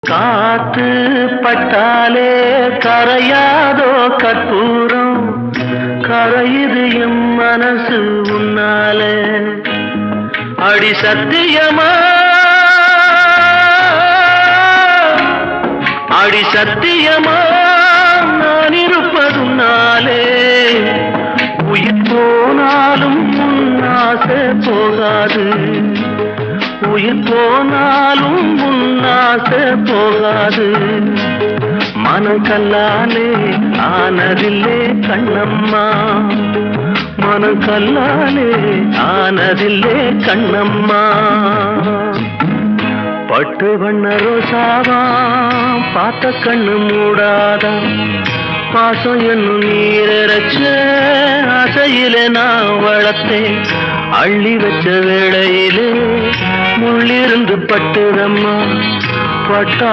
காத்து பட்டாலே கரையாதோ கற்பூரம். கரையுது எம் மனசு உன்னாலே. அடி சத்தியமா? அடி சத்தியமா? நான் இருப்பதுனாலே உயிர் போனாலும் உன்னாசை போகாது. உயிர் போனாலும் ஆசை போகாது. மனம் கல்லாலே ஆனதில்லே கண்ணம்மா. மனம் கல்லாலே ஆனதில்லே கண்ணம்மா. பட்டு வண்ண ரோசாவா பார்த்த கண்ணு மூடாதா. பாசம் என்னும் நீரச்ச ஆசையிலே நான் வளர்த்தேன். அள்ளி வச்ச வேளையிலே முள்ளிருந்து பட்டுதம்மா. பட்டா